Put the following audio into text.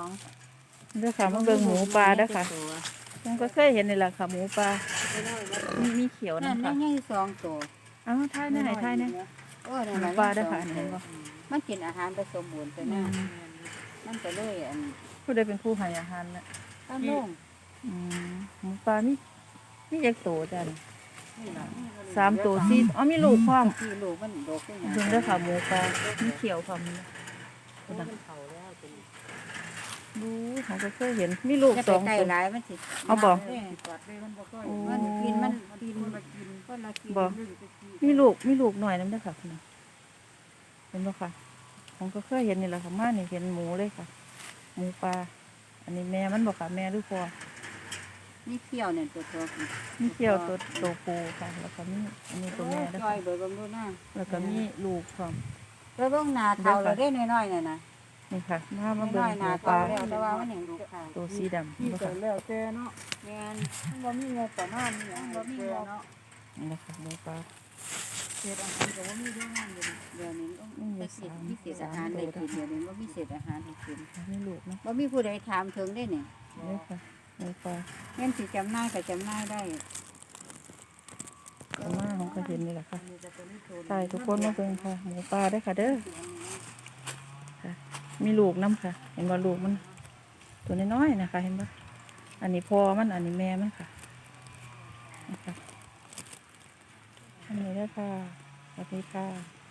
องเด้อค่ะมาเบิ่งหมูปลาเด้อค่ะผมก็เคยเห็นนี่แหละค่ะหมูปลามีมีเขียวนั่นะนคะนี่สองตัวเอ้าวท้ายแน่ไหนท้ายแน่โอ้ยหนั่นมูล่ะปลายังเด้อสค่ะงอันนี้บ่มันกินอาหารผสมบูรณ์ไปอืนะมมันก็เลยอันผู้ใดเป็นผู้ให้อาหารน่ะตั้งลงอืมหมูปลามีมีจักโตจ้ะนี่สามตัวสี่อ๋อมีลูกพร้อมที่ลูกมันโดกได้หยังเบิ่งเด้อค่ะหมูปลามีเขียวพร้อมนี่ โอ้ยมันเฒ่าแล้วเป็นดูเขาก็เคยเห็นมีลูกอย่าสไปองใกล้ตัว หลายมันสิเอาบ่กอดเลยมันบ่ค่อยโอ้มันกินมันกินคนละกินคนละกินบ่มีลูกมีลูกหน่อยนำเด้อค่ะคุณน่ะเห็นบ่ค่ะผมก็เคยเห็นนี่แหละค่ะมานี่เห็นหมูเลยค่ะ หมูปลาอันนี้แม่มันบอกค่ะ แม่หรือพ่อนี่เขี้ยวเนี่ยตัวตัวมีเขียวตัวโตปูค่ะ แล้วก็มีอันนี้ตัวแม่นะจ้อคะยเบิ่งเบิ่งดูหน้าแล้วก็มีลูกพร้อมไปเบิ่งหน้าเฒ่าแล้วได้น้อยๆน่ะนะ นี่ค่ะมามาน้เบิ่งอยๆหหน้ามูปลาเฒ่าแล้วแต่ว่ามันยังดูขาวตัวสีดำที่นี่เกิค่ะดแล้วแต่เนาะแม่นมันบ่มีงบประมาณนี่หยังบ่มีแต่งบเนาะนี่นะคะหมูปลาเศษอาหารก็บ่มีเรื่องนั้นอยู่เดี๋ยวนี้ต้องอืมไปเศษมีเศษอาหารได้กินเดี๋ยวนี้บ่มีเศษอาหารให้กินมีลูกเนาะบ่มีผู้ใดถามถึงได้นี่นี่ค่ะหมูปลาแม่นสิจำหน้ายก็จำหน้ายได้เอามาของก็เห็นนี่แหละค่ะใช่ทุกคนมาเบิ่งค่ะหมูปลาได้อค่ะเด้อค่ะ มีลูกน้ำค่ะ เห็นว่าลูกมัน ตัวน้อยๆนะคะ เห็นปะอันนี้พ่อมัน อันนี้แม่มันค่ะนะคะอันนี้ด้อค่ะสวัสดีค่ะ